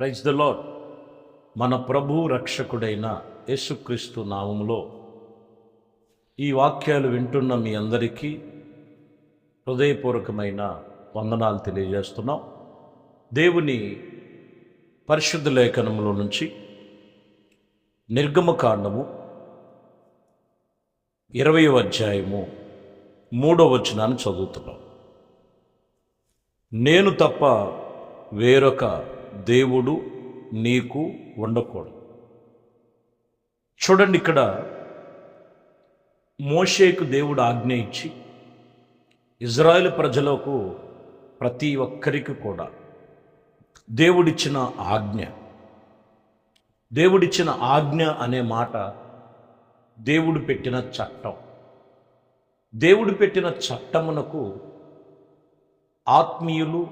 Praise the lord మన ప్రభు రక్షకుడైన యేసుక్రీస్తు నామములో ఈ వాక్యాలు వింటున్న మీ అందరికీ హృదయపూర్వకమైన వందనాలు తెలియజేస్తున్నాం. దేవుని పరిశుద్ధ లేఖనములో నుంచి నిర్గమకాండము ఇరవై అధ్యాయము మూడవ వచనాన్ని చదువుతున్నాం. నేను తప్ప వేరొక దేవుడు నీకు ఉండకూడదు చూడండి ఇక్కడ మోషేకు దేవుడు ఆజ్ఞ ఇచ్చి ఇజ్రాయెల్ ప్రజలకు ప్రతి ఒక్కరికి కూడా దేవుడిచ్చిన ఆజ్ఞ. దేవుడిచ్చిన ఆజ్ఞ అనే మాట దేవుడు పెట్టిన చట్టం. దేవుడు పెట్టిన చట్టమునకు ఆత్మీయులు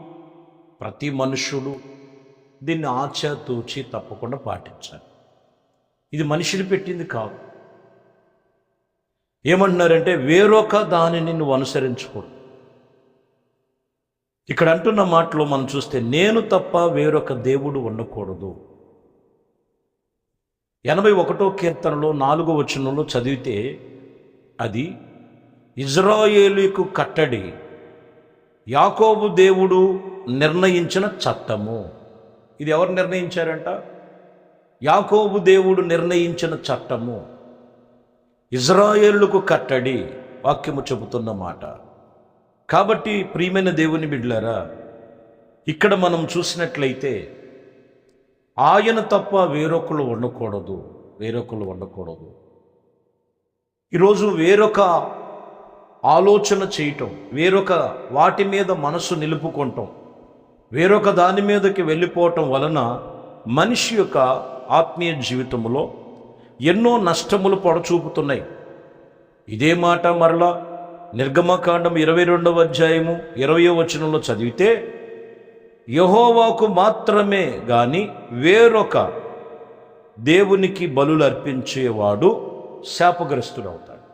ప్రతి మనుషులు దీన్ని ఆచాతూచి తప్పకుండా పాటించాలి. ఇది మనిషిని పెట్టింది కాదు. ఏమంటున్నారంటే వేరొక దానిని నువ్వు అనుసరించకూడదు. ఇక్కడ అంటున్న మాటలో మనం చూస్తే నేను తప్ప వేరొక దేవుడు ఉండకూడదు. ఎనభై ఒకటో కీర్తనలో నాలుగో వచనంలో చదివితే అది ఇజ్రాయేలీకు కట్టడి యాకోబు దేవుడు నిర్ణయించిన చట్టము. ఇది ఎవరు నిర్ణయించారంట? యాకోబు దేవుడు నిర్ణయించిన చట్టము. ఇజ్రాయేళ్ళకు కట్టడి వాక్యము చెబుతున్న మాట. కాబట్టి ప్రియమైన దేవుని బిడ్లారా ఇక్కడ మనం చూసినట్లయితే ఆయన తప్ప వేరొకరు ఉండకూడదు వేరొకరు వండకూడదు. ఈరోజు వేరొక ఆలోచన చేయటం వేరొక వాటి మీద మనసు నిలుపుకుంటాం. వేరొక దాని మీదకి వెళ్ళిపోవటం వలన మనిషి యొక్క ఆత్మీయ జీవితంలో ఎన్నో నష్టములు పొడచూపుతున్నాయి. ఇదే మాట మరలా నిర్గమకాండం ఇరవై రెండవ అధ్యాయము ఇరవయో వచనంలో చదివితే యహోవాకు మాత్రమే గాని వేరొక దేవునికి బలులు అర్పించేవాడు శాపగ్రస్తుడవుతాడు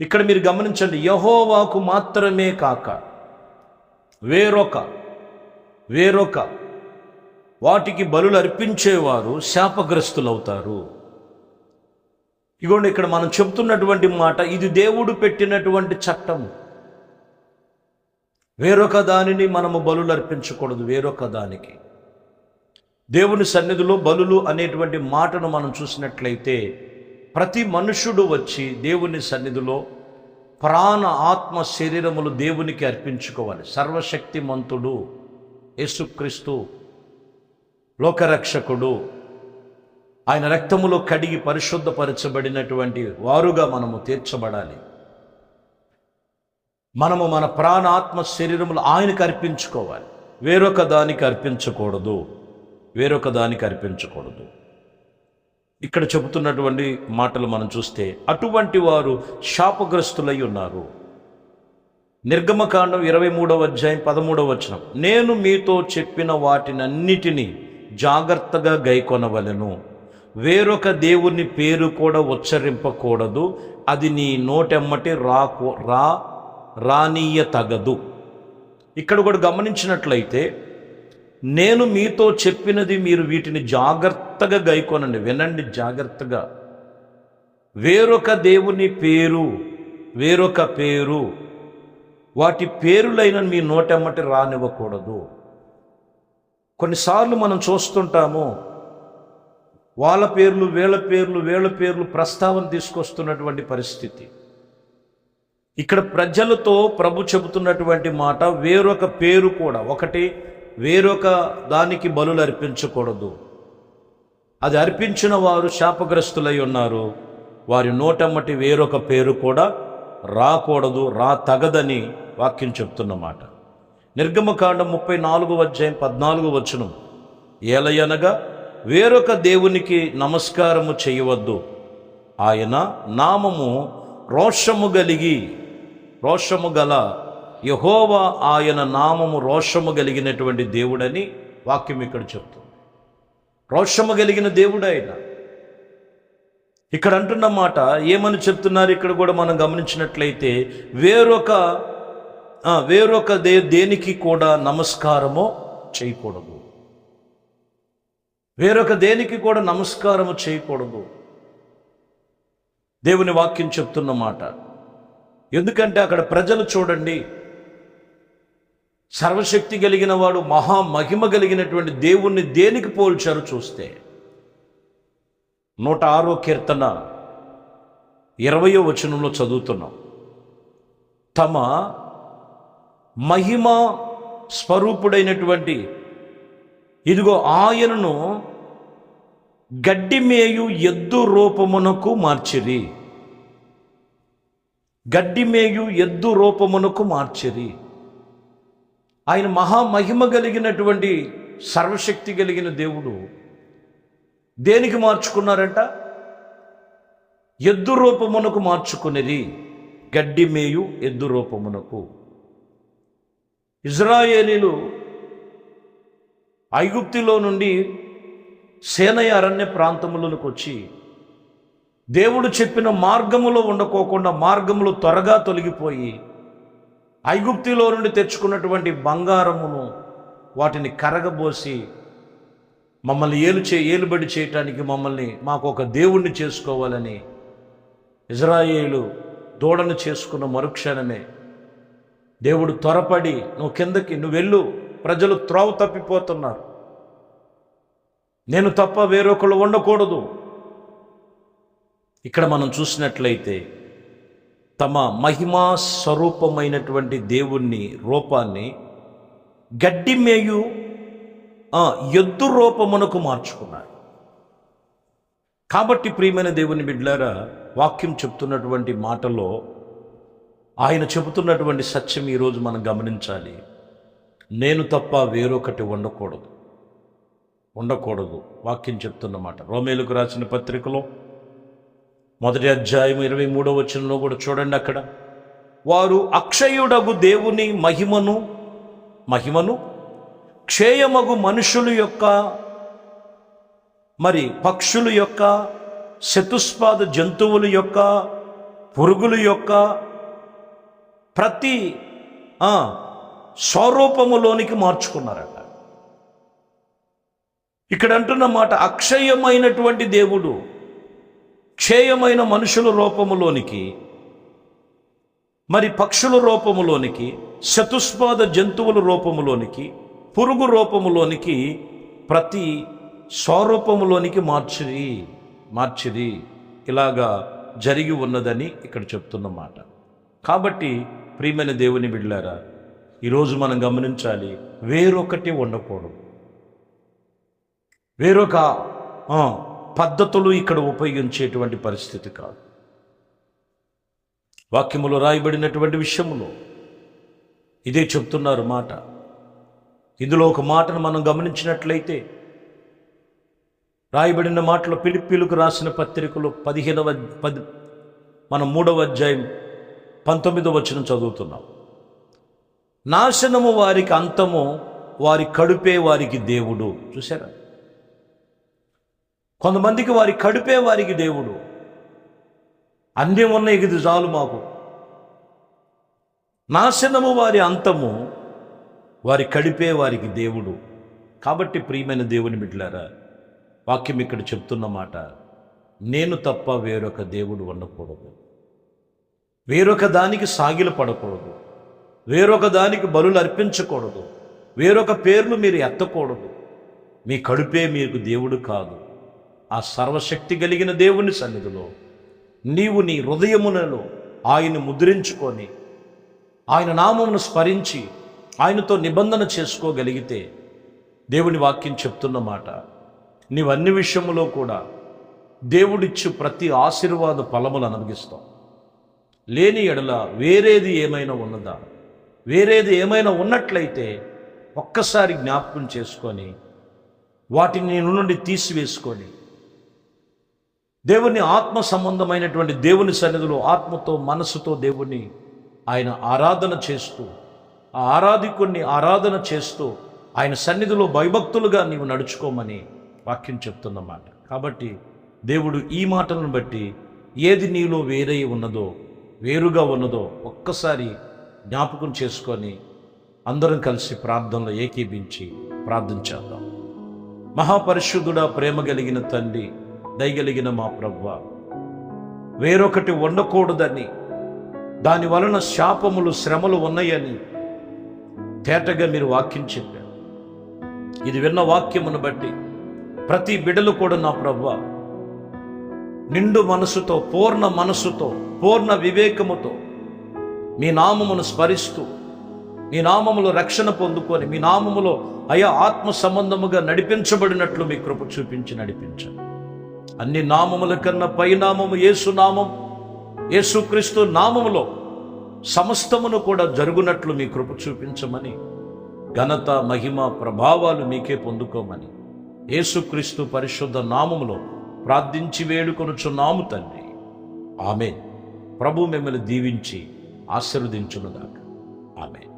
ఇక్కడ మీరు గమనించండి యహోవాకు మాత్రమే కాక వేరొక వేరొక వాటికి బలులు అర్పించేవారు శాపగ్రస్తులవుతారు. ఇగోండి ఇక్కడ మనం చెబుతున్నటువంటి మాట ఇది దేవుడు పెట్టినటువంటి చట్టము వేరొక దానిని మనము బలులు అర్పించకూడదు వేరొక దానికి. దేవుని సన్నిధిలో బలులు అనేటువంటి మాటను మనం చూసినట్లయితే ప్రతి మనుషుడు వచ్చి దేవుని సన్నిధిలో ప్రాణ ఆత్మ శరీరములు దేవునికి అర్పించుకోవాలి. సర్వశక్తిమంతుడు. యేసుక్రీస్తు లోకరక్షకుడు. ఆయన రక్తములో కడిగి పరిశుద్ధపరచబడినటువంటి వారుగా మనము తీర్చబడాలి. మనము మన ప్రాణాత్మ శరీరములు ఆయనకు అర్పించుకోవాలి. వేరొక దానికి అర్పించకూడదు. వేరొక దానికి అర్పించకూడదు. ఇక్కడ చెబుతున్నటువంటి మాటలు మనం చూస్తే అటువంటి వారు శాపగ్రస్తులై ఉన్నారు. నిర్గమకాండం ఇరవై మూడవ అధ్యాయం పదమూడవ వచనం. నేను మీతో చెప్పిన వాటినన్నిటినీ జాగ్రత్తగా గైకొనవలెను. వేరొక దేవుని పేరు కూడా ఉచ్చరింపకూడదు. అది నీ నోటెమ్మటి రాకు రా రానీయ తగదు ఇక్కడ కూడా గమనించినట్లయితే నేను మీతో చెప్పినది మీరు వీటిని జాగ్రత్తగా గైకొనండి. వినండి జాగ్రత్తగా. వేరొక దేవుని పేరు వేరొక పేరు వాటి పేరులైన మీ నోటెమ్మటి రానివ్వకూడదు. కొన్నిసార్లు మనం చూస్తుంటాము వాళ్ళ పేర్లు వీళ్ళ పేర్లు వీళ్ళ పేర్లు ప్రస్తావన తీసుకొస్తున్నటువంటి పరిస్థితి. ఇక్కడ ప్రజలతో ప్రభు చెబుతున్నటువంటి మాట వేరొక పేరు కూడా ఒకటి వేరొక దానికి బలులు అర్పించకూడదు. అది అర్పించిన వారు శాపగ్రస్తులై ఉన్నారు వారి నోటమ్మటి వేరొక పేరు కూడా రాకూడదు రా తగదని వాక్యం చెప్తున్నమాట నిర్గమకాండం ముప్పై నాలుగు అధ్యాయం పద్నాలుగు వచనం. ఏలయనగా వేరొక దేవునికి నమస్కారము చేయవద్దు. ఆయన నామము రోషము కలిగి రోషము గల యహోవా ఆయన నామము రోషము కలిగినటువంటి దేవుడని వాక్యం ఇక్కడ చెప్తుంది. రోషము కలిగిన దేవుడు ఆయన. ఇక్కడ అంటున్న మాట ఏమని చెప్తున్నారు? ఇక్కడ కూడా మనం గమనించినట్లయితే వేరొక వేరొక దే దేనికి కూడా నమస్కారము చేయకూడదు. వేరొక దేనికి కూడా నమస్కారము చేయకూడదు. దేవుని వాక్యం చెప్తున్న మాట. ఎందుకంటే అక్కడ ప్రజలు చూడండి సర్వశక్తి కలిగిన వాడు మహా మహిమ కలిగినటువంటి దేవుణ్ణి దేనికి పోల్చారు చూస్తే నూట ఆరో కీర్తన ఇరవయో వచనంలో చదువుతున్నాం. తమ మహిమ స్వరూపుడైనటువంటి ఇదిగో ఆయనను గడ్డిమేయు ఎద్దు రూపమునకు మార్చిరి. గడ్డిమేయు ఎద్దు రూపమునకు మార్చిరి. ఆయన మహామహిమ కలిగినటువంటి సర్వశక్తి కలిగిన దేవుడు. దేనికి మార్చుకున్నారంట? ఎద్దు రూపమునకు మార్చుకునేది గడ్డి మేయు ఎద్దు రూపమునకు. ఇజ్రాయేలీలు ఐగుప్తిలో నుండి సేనయ అరణ్య ప్రాంతములకు వచ్చి దేవుడు చెప్పిన మార్గములో ఉండకోకుండా మార్గములు త్వరగా తొలగిపోయి ఐగుప్తిలో నుండి తెచ్చుకున్నటువంటి బంగారమును వాటిని కరగబోసి మమ్మల్ని ఏలు చే ఏలుబడి చేయటానికి మమ్మల్ని మాకు ఒక దేవుణ్ణి చేసుకోవాలని ఇజ్రాయేలు దూడను చేసుకున్న మరుక్షణమే దేవుడు త్వరపడి నువ్వు కిందకి నువ్వు వెళ్ళు. ప్రజలు త్రోవ తప్పిపోతున్నారు. నేను తప్ప వేరొకళ్ళు ఉండకూడదు. ఇక్కడ మనం చూసినట్లయితే తమ మహిమా స్వరూపమైనటువంటి దేవుణ్ణి రూపాన్ని గడ్డి మేయు ఎద్దు రూపమునకు మార్చుకున్నారు. కాబట్టి ప్రియమైన దేవుని బిడ్లారా వాక్యం చెప్తున్నటువంటి మాటలో ఆయన చెబుతున్నటువంటి సత్యం ఈరోజు మనం గమనించాలి. నేను తప్ప వేరొకటి ఉండకూడదు. ఉండకూడదు. వాక్యం చెప్తున్నమాట. రోమేలకు రోమేలుకు రాసిన పత్రికలో మొదటి అధ్యాయం ఇరవై మూడో వచనంలో కూడా చూడండి అక్కడ. వారు అక్షయుడగు దేవుని మహిమను మహిమను క్షేయమగు మనుషుల యొక్క మరి పక్షుల యొక్క చతుస్పాద జంతువుల యొక్క పురుగుల యొక్క ప్రతి స్వరూపములోనికి మార్చుకున్నారట. ఇక్కడ అంటున్న మాట అక్షయమైనటువంటి దేవుడు క్షేయమైన మనుషుల రూపములోనికి మరి పక్షుల రూపములోనికి చతుష్పాద జంతువుల రూపములోనికి పురుగు రూపములోనికి ప్రతి స్వరూపములోనికి మార్చిరి మార్చిరి. ఇలాగా జరిగి ఉన్నదని ఇక్కడ చెప్తున్నమాట కాబట్టి ప్రియమైన దేవుని బిడ్డారా ఈరోజు మనం గమనించాలి వేరొకటి ఉండకూడదు. వేరొక పద్ధతులు ఇక్కడ ఉపయోగించేటువంటి పరిస్థితి కాదు. వాక్యములో రాయబడినటువంటి విషయములో ఇదే చెప్తున్నారు మాట. ఇందులో ఒక మాటను మనం గమనించినట్లయితే రాయబడిన మాటలో పిలిపిలకు రాసిన పత్రికలో పదిహేనవ పది మన మూడవ అధ్యాయం పంతొమ్మిదవ వచనం చదువుతున్నాం. నాశనము వారికి అంతము వారి కడుపే వారికి దేవుడు. చూసారా కొంతమందికి వారి కడుపే వారికి దేవుడు. అన్నీ ఉన్నాయి ఇది చాలు మాకు. నాశనము వారి అంతము వారి కడిపే వారికి దేవుడు. కాబట్టి ప్రియమైన దేవుని బిడ్డలారా వాక్యం ఇక్కడ చెప్తున్న మాట నేను తప్ప వేరొక దేవుడు ఉండకూడదు. వేరొక దానికి సాగిలు పడకూడదు వేరొక దానికి బలులు అర్పించకూడదు. వేరొక పేర్లు మీరు ఎత్తకూడదు. మీ కడుపే మీకు దేవుడు కాదు. ఆ సర్వశక్తి కలిగిన దేవుని సన్నిధిలో నీవు నీ హృదయములలో ఆయన ముద్రించుకొని ఆయన నామమును స్మరించి ఆయనతో నిబంధన చేసుకోగలిగితే దేవుని వాక్యం చెప్తున్న మాట. నీవన్ని విషయములో కూడా దేవుడిచ్చు ప్రతి ఆశీర్వాద ఫలములు అనుభవిస్తావు. లేని ఎడల వేరేది ఏమైనా ఉన్నదా? వేరేది ఏమైనా ఉన్నట్లయితే ఒక్కసారి జ్ఞాపకం చేసుకొని వాటిని నేను నుండి తీసివేసుకొని దేవుని ఆత్మ సంబంధమైనటువంటి దేవుని సన్నిధిలో ఆత్మతో మనసుతో దేవుని ఆయన ఆరాధన చేస్తూ ఆ ఆరాధికుణ్ణి ఆరాధన చేస్తూ ఆయన సన్నిధిలో భయభక్తులుగా నీవు నడుచుకోమని వాక్యం చెప్తుందన్నమాట కాబట్టి దేవుడు ఈ మాటలను బట్టి ఏది నీలో వేరే ఉన్నదో వేరుగా ఉన్నదో ఒక్కసారి జ్ఞాపకం చేసుకొని అందరం కలిసి ప్రార్థనలో ఏకీభించి ప్రార్థించేద్దాం మహాపరిశుద్ధుడా ప్రేమ కలిగిన తండ్రి దయగలిగిన మా ప్రవ్వ వేరొకటి ఉండకూడదని దాని వలన శాపములు శ్రమలు ఉన్నాయని తేటగా మీరు వాక్యం చెప్పారు. ఇది విన్న వాక్యమును బట్టి ప్రతి బిడలు కూడా నా ప్రవ్వ నిండు మనసుతో పూర్ణ మనసుతో పూర్ణ వివేకముతో మీ నామమును స్మరిస్తూ మీ నామములో రక్షణ పొందుకొని మీ నామములో అయా ఆత్మ సంబంధముగా నడిపించబడినట్లు మీ కృప చూపించి నడిపించండి. అన్ని నామముల కన్నా పై నామము యేసు నామం యేసుక్రీస్తు నామములో సమస్తమును కూడా జరుగునట్లు మీ కృప చూపించమని ఘనత మహిమ ప్రభావాలు మీకే పొందుకోమని యేసుక్రీస్తు పరిశుద్ధ నామములో ప్రార్థించి వేడుకొనుచున్నాము తండ్రి. ఆమె ప్రభు మిమ్మల్ని దీవించి ఆశీర్వదించునుగాక. ఆమె